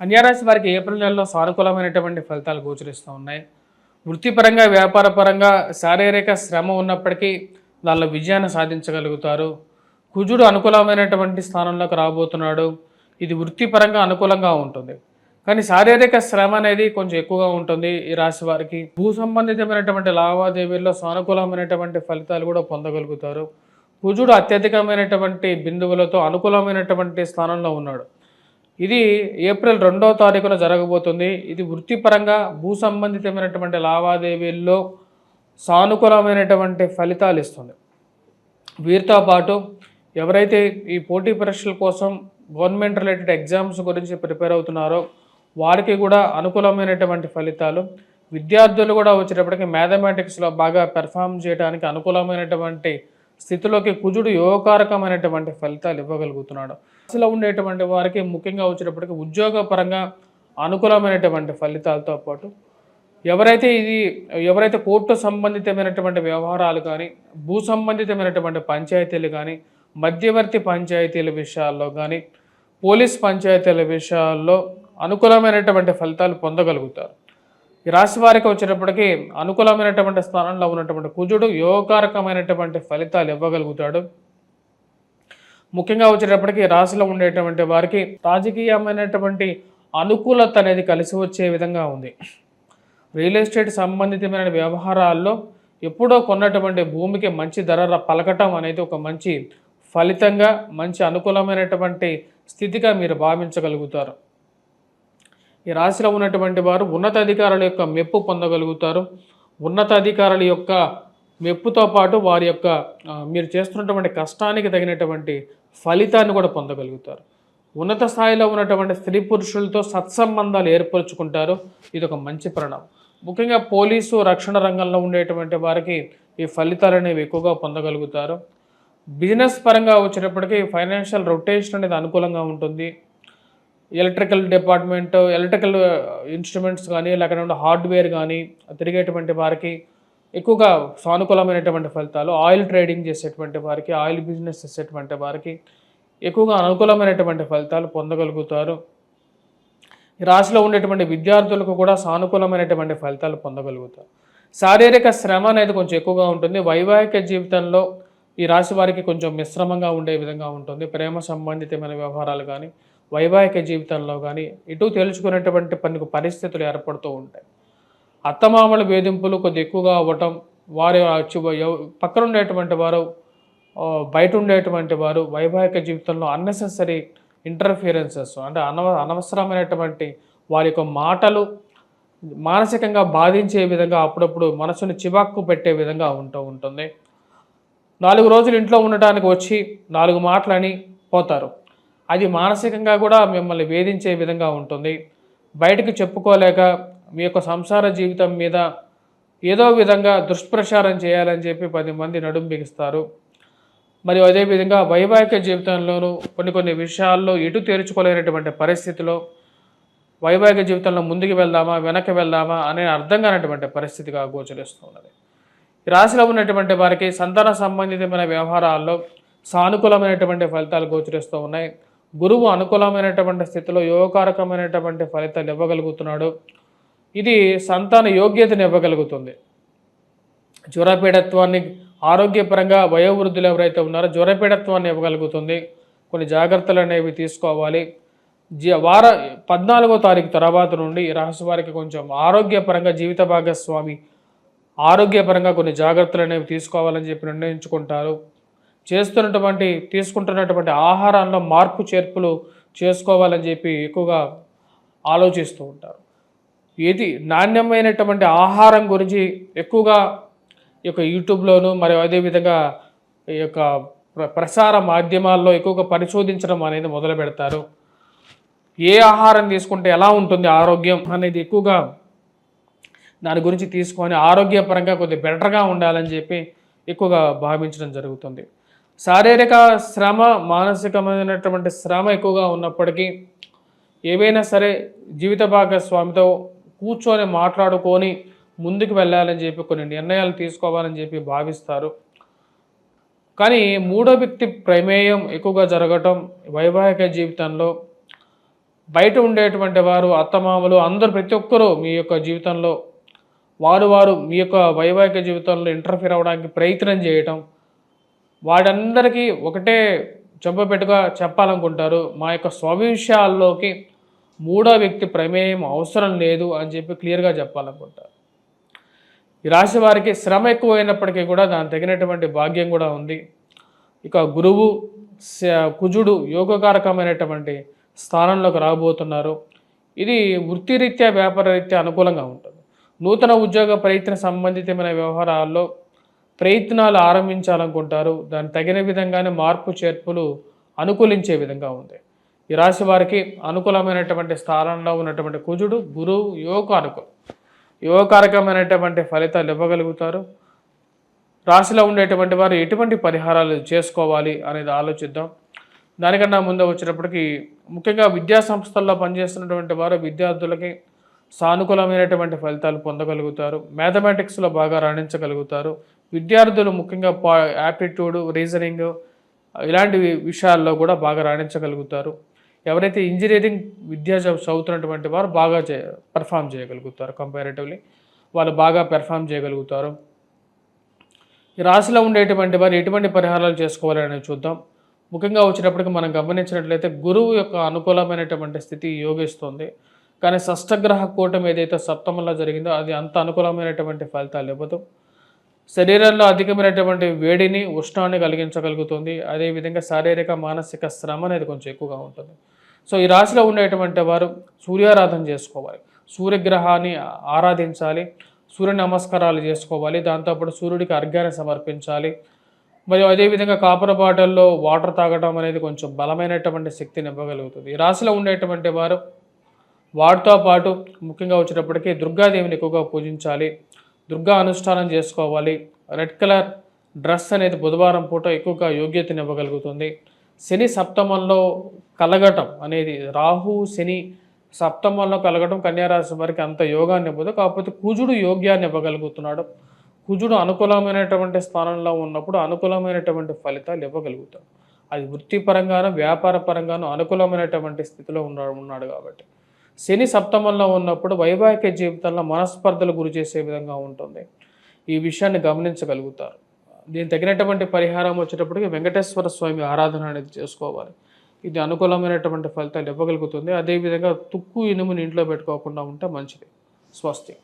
కన్యారాశి వారికి ఏప్రిల్ నెలలో సానుకూలమైనటువంటి ఫలితాలు గోచరిస్తూ ఉన్నాయి. వృత్తిపరంగా వ్యాపారపరంగా శారీరక శ్రమ ఉన్నప్పటికీ దానిలో విజయాన్ని సాధించగలుగుతారు. కుజుడు అనుకూలమైనటువంటి స్థానంలోకి రాబోతున్నాడు. ఇది వృత్తిపరంగా అనుకూలంగా ఉంటుంది. కానీ శారీరక శ్రమ అనేది కొంచెం ఎక్కువగా ఉంటుంది ఈ రాశి వారికి. భూ సంబంధితమైనటువంటి లావాదేవీల్లో సానుకూలమైనటువంటి ఫలితాలు కూడా పొందగలుగుతారు. కుజుడు అత్యధికమైనటువంటి బిందువులతో అనుకూలమైనటువంటి స్థానంలో ఉన్నాడు. ఇది ఏప్రిల్ రెండవ తారీఖున జరగబోతుంది. ఇది వృత్తిపరంగా భూ సంబంధితమైనటువంటి లావాదేవీల్లో సానుకూలమైనటువంటి ఫలితాలు ఇస్తుంది. వీరితో పాటు ఎవరైతే ఈ పోటీ పరీక్షల కోసం గవర్నమెంట్ రిలేటెడ్ ఎగ్జామ్స్ గురించి ప్రిపేర్ అవుతున్నారో వారికి కూడా అనుకూలమైనటువంటి ఫలితాలు. విద్యార్థులు కూడా వచ్చేటప్పటికి మ్యాథమెటిక్స్లో బాగా పెర్ఫామ్ చేయడానికి అనుకూలమైనటువంటి స్థితిలోకి కుజుడు యోగకారకమైనటువంటి ఫలితాలు ఇవ్వగలుగుతున్నాడు. అసలు ఉండేటువంటి వారికి ముఖ్యంగా వచ్చేటప్పటికి ఉద్యోగపరంగా అనుకూలమైనటువంటి ఫలితాలతో పాటు ఎవరైతే ఇది ఎవరైతే కోర్టు సంబంధితమైనటువంటి వ్యవహారాలు కానీ భూ సంబంధితమైనటువంటి పంచాయతీలు కానీ మధ్యవర్తి పంచాయతీల విషయాల్లో కానీ పోలీస్ పంచాయతీల విషయాల్లో అనుకూలమైనటువంటి ఫలితాలు పొందగలుగుతారు. ఈ రాశి వారికి వచ్చేటప్పటికి అనుకూలమైనటువంటి స్థానంలో ఉన్నటువంటి కుజుడు యోగకారకమైనటువంటి ఫలితాలు ఇవ్వగలుగుతాడు. ముఖ్యంగా వచ్చేటప్పటికి రాశిలో ఉండేటువంటి వారికి రాజకీయమైనటువంటి అనుకూలత అనేది కలిసి వచ్చే విధంగా ఉంది. రియల్ ఎస్టేట్ సంబంధితమైన వ్యవహారాల్లో ఎప్పుడో కొన్నటువంటి భూమికి మంచి ధర పలకటం అనేది ఒక మంచి ఫలితంగా మంచి అనుకూలమైనటువంటి స్థితిగా మీరు భావించగలుగుతారు. ఈ రాశిలో ఉన్నటువంటి వారు ఉన్నతాధికారుల యొక్క మెప్పు పొందగలుగుతారు. ఉన్నతాధికారుల యొక్క మెప్పుతో పాటు వారి యొక్క మీరు చేస్తున్నటువంటి కష్టానికి తగినటువంటి ఫలితాన్ని కూడా పొందగలుగుతారు. ఉన్నత స్థాయిలో ఉన్నటువంటి స్త్రీ పురుషులతో సత్సంబంధాలు ఏర్పరచుకుంటారు. ఇది ఒక మంచి పరిణామం. ముఖ్యంగా పోలీసు రక్షణ రంగంలో ఉండేటువంటి వారికి ఈ ఫలితాలు అనేవి ఎక్కువగా పొందగలుగుతారు. బిజినెస్ పరంగా వచ్చేటప్పటికి ఫైనాన్షియల్ రొటేషన్ అనేది అనుకూలంగా ఉంటుంది. ఎలక్ట్రికల్ డిపార్ట్మెంట్ ఎలక్ట్రికల్ ఇన్స్ట్రుమెంట్స్ కానీ లేకపోతే హార్డ్వేర్ కానీ తిరిగేటువంటి వారికి ఎక్కువగా సానుకూలమైనటువంటి ఫలితాలు. ఆయిల్ ట్రేడింగ్ చేసేటువంటి వారికి ఆయిల్ బిజినెస్ చేసేటువంటి వారికి ఎక్కువగా అనుకూలమైనటువంటి ఫలితాలు పొందగలుగుతారు. ఈ రాశిలో ఉండేటువంటి విద్యార్థులకు కూడా సానుకూలమైనటువంటి ఫలితాలు పొందగలుగుతారు. శారీరక శ్రమ అనేది కొంచెం ఎక్కువగా ఉంటుంది. వైవాహిక జీవితంలో ఈ రాశి వారికి కొంచెం మిశ్రమంగా ఉండే విధంగా ఉంటుంది. ప్రేమ సంబంధితమైన వ్యవహారాలు కానీ వైవాహిక జీవితంలో కానీ ఇటు తేల్చుకునేటువంటి పనికి పరిస్థితులు ఏర్పడుతూ ఉంటాయి. అత్తమామల వేధింపులు కొద్ది ఎక్కువగా అవ్వటం వారి పక్కన ఉండేటువంటి వారు బయట ఉండేటువంటి వారు వైవాహిక జీవితంలో అన్నెసెసరీ ఇంటర్ఫియరెన్సెస్ అంటే అనవ అనవసరమైనటువంటి వారి యొక్క మాటలు మానసికంగా బాధించే విధంగా అప్పుడప్పుడు మనసుని చివాక్కు పెట్టే విధంగా ఉంటూ ఉంటుంది. నాలుగు రోజులు ఇంట్లో ఉండటానికి వచ్చి నాలుగు మాటలని పోతారు. అది మానసికంగా కూడా మిమ్మల్ని వేధించే విధంగా ఉంటుంది. బయటకు చెప్పుకోలేక మీ యొక్క సంసార జీవితం మీద ఏదో విధంగా దుష్ప్రచారం చేయాలని చెప్పి పది మంది నడుం బిగిస్తారు. మరియు అదేవిధంగా వైవాహిక జీవితంలోనూ కొన్ని కొన్ని విషయాల్లో ఎటు తేర్చుకోలేనటువంటి పరిస్థితిలో వైవాహిక జీవితంలో ముందుకు వెళ్దామా వెనక్కి వెళ్దామా అనే అర్థం కానటువంటి పరిస్థితిగా గోచరిస్తున్నది ఈ రాశిలో ఉన్నటువంటి వారికి సంతాన సంబంధితమైన వ్యవహారాల్లో సానుకూలమైనటువంటి ఫలితాలు గోచరిస్తూ ఉన్నాయి. గురువు అనుకూలమైనటువంటి స్థితిలో యోగకారకమైనటువంటి ఫలితాలు ఇవ్వగలుగుతున్నాడు. ఇది సంతాన యోగ్యతను ఇవ్వగలుగుతుంది. జ్వరపీడత్వాన్ని ఆరోగ్యపరంగా వయోవృద్ధులు ఎవరైతే ఉన్నారో జ్వరపీడత్వాన్ని ఇవ్వగలుగుతుంది. కొన్ని జాగ్రత్తలు అనేవి తీసుకోవాలి. వార పద్నాలుగో తారీఖు తర్వాత నుండి రహస్య వారికి కొంచెం ఆరోగ్యపరంగా జీవిత భాగస్వామి ఆరోగ్యపరంగా కొన్ని జాగ్రత్తలు అనేవి తీసుకోవాలని చెప్పి నిర్ణయించుకుంటారు. చేస్తున్నటువంటి తీసుకుంటున్నటువంటి ఆహారంలో మార్పు చేర్పులు చేసుకోవాలని చెప్పి ఎక్కువగా ఆలోచిస్తూ ఉంటారు. ఏది నాణ్యమైనటువంటి ఆహారం గురించి ఎక్కువగా ఈ యొక్క యూట్యూబ్లోను మరియు అదేవిధంగా ఈ యొక్క ప్ర- ప్రసార మాధ్యమాల్లో ఎక్కువగా పరిశోధించడం అనేది మొదలు పెడతారు. ఏ ఆహారం తీసుకుంటే ఎలా ఉంటుంది ఆరోగ్యం అనేది ఎక్కువగా దాని గురించి తీసుకొని ఆరోగ్యపరంగా కొద్దిగా బెటర్గా ఉండాలని చెప్పి ఎక్కువగా భావించడం జరుగుతుంది. శారీరక శ్రమ మానసికమైనటువంటి శ్రమ ఎక్కువగా ఉన్నప్పటికీ ఏవైనా సరే జీవిత భాగస్వామితో కూర్చొని మాట్లాడుకొని ముందుకు వెళ్ళాలని చెప్పి కొన్ని నిర్ణయాలు తీసుకోవాలని చెప్పి భావిస్తారు. కానీ మూడో వ్యక్తి ప్రమేయం ఎక్కువగా జరగటం వైవాహిక జీవితంలో బయట ఉండేటువంటి వారు అత్తమామలు అందరూ ప్రతి ఒక్కరూ మీ యొక్క జీవితంలో వారు వారు మీ యొక్క వైవాహిక జీవితంలో ఇంటర్ఫీర్ అవ్వడానికి ప్రయత్నం చేయటం వాడందరికీ ఒకటే చెంపపెట్టుగా చెప్పాలనుకుంటారు. మా యొక్క స్వవిషయాల్లోకి మూడో వ్యక్తి ప్రమేయం అవసరం లేదు అని చెప్పి క్లియర్గా చెప్పాలనుకుంటారు. ఈ రాశి వారికి శ్రమ ఎక్కువైనప్పటికీ కూడా దానికి తగినటువంటి భాగ్యం కూడా ఉంది. ఇక గురువు శ- కుజుడు యోగకారకమైనటువంటి స్థానంలోకి రాబోతున్నారు. ఇది వృత్తిరీత్యా వ్యాపారరీత్యా అనుకూలంగా ఉంటుంది. నూతన ఉద్యోగ ప్రయత్న సంబంధితమైన వ్యవహారాల్లో ప్రయత్నాలు ఆరంభించాలనుకుంటారు. దాన్ని తగిన విధంగానే మార్పు చేర్పులు అనుకూలించే విధంగా ఉంది. ఈ రాశి వారికి అనుకూలమైనటువంటి స్థానంలో ఉన్నటువంటి కుజుడు గురువు యోగకారకులు యోగకారకమైనటువంటి ఫలితాలు ఇవ్వగలుగుతారు. రాశిలో ఉండేటువంటి వారు ఎటువంటి పరిహారాలు చేసుకోవాలి అనేది ఆలోచిద్దాం. దానికన్నా ముందు వచ్చినప్పటికీ ముఖ్యంగా విద్యా సంస్థల్లో పనిచేస్తున్నటువంటి వారు విద్యార్థులకి సానుకూలమైనటువంటి ఫలితాలు పొందగలుగుతారు. మ్యాథమెటిక్స్లో బాగా రాణించగలుగుతారు. విద్యార్థులు ముఖ్యంగా పా యాప్టిట్యూడ్ రీజనింగ్ ఇలాంటి విషయాల్లో కూడా బాగా రాణించగలుగుతారు. ఎవరైతే ఇంజనీరింగ్ విద్యా చదువుతున్నటువంటి వారు బాగా చే పెర్ఫామ్ చేయగలుగుతారు కంపారేటివ్లీ. వాళ్ళు బాగా పెర్ఫామ్ చేయగలుగుతారు. ఈ రాశిలో ఉండేటువంటి వారు ఎటువంటి పరిహారాలు చేసుకోవాలని చూద్దాం. ముఖ్యంగా వచ్చినప్పటికీ మనం గమనించినట్లయితే గురువు యొక్క అనుకూలమైనటువంటి స్థితి యోగిస్తుంది. కానీ షష్టగ్రహ కూటమి ఏదైతే సప్తమంలో జరిగిందో అది అంత అనుకూలమైనటువంటి ఫలితాలు ఇవ్వదు శరీరంలో అధికమైనటువంటి వేడిని ఉష్ణాన్ని కలిగించగలుగుతుంది. అదేవిధంగా శారీరక మానసిక శ్రమ అనేది కొంచెం ఎక్కువగా ఉంటుంది. సో ఈ రాశిలో ఉండేటువంటి వారు సూర్యారాధన చేసుకోవాలి. సూర్యగ్రహాన్ని ఆరాధించాలి. సూర్య నమస్కారాలు చేసుకోవాలి. దాంతోపాటు సూర్యుడికి అర్ఘ్యాన్ని సమర్పించాలి. మరియు అదేవిధంగా కాపర బాటల్లో వాటర్ తాగడం అనేది కొంచెం బలమైనటువంటి శక్తిని ఇవ్వగలుగుతుంది. ఈ రాశిలో ఉండేటువంటి వారు వాటితో పాటు ముఖ్యంగా వచ్చేటప్పటికి దుర్గాదేవిని ఎక్కువగా పూజించాలి. దుర్గా అనుష్ఠానం చేసుకోవాలి. రెడ్ కలర్ డ్రెస్ అనేది బుధవారం పూట ఎక్కువగా యోగ్యతని ఇవ్వగలుగుతుంది. శని సప్తమంలో కలగటం అనేది రాహు శని సప్తమంలో కలగటం కన్యారాశి వారికి అంత యోగాన్ని ఇవ్వదు. కాకపోతే కుజుడు యోగ్యాన్ని ఇవ్వగలుగుతున్నాడు. కుజుడు అనుకూలమైనటువంటి స్థానంలో ఉన్నప్పుడు అనుకూలమైనటువంటి ఫలితాలు ఇవ్వగలుగుతాడు. అది వృత్తిపరంగానూ వ్యాపార పరంగాను అనుకూలమైనటువంటి స్థితిలో ఉన్నాడు ఉన్నాడు కాబట్టి. శని సప్తమంలో ఉన్నప్పుడు వైవాహిక జీవితంలో మనస్పర్ధలు గురి చేసే విధంగా ఉంటుంది. ఈ విషయాన్ని గమనించగలుగుతారు. దీనికి తగినటువంటి పరిహారం వచ్చేటప్పటికి వెంకటేశ్వర స్వామి ఆరాధన అనేది చేసుకోవాలి. ఇది అనుకూలమైనటువంటి ఫలితాలు ఇవ్వగలుగుతుంది. అదేవిధంగా తుక్కు ఇనుముని ఇంట్లో పెట్టుకోకుండా ఉంటే మంచిది. స్వస్తి.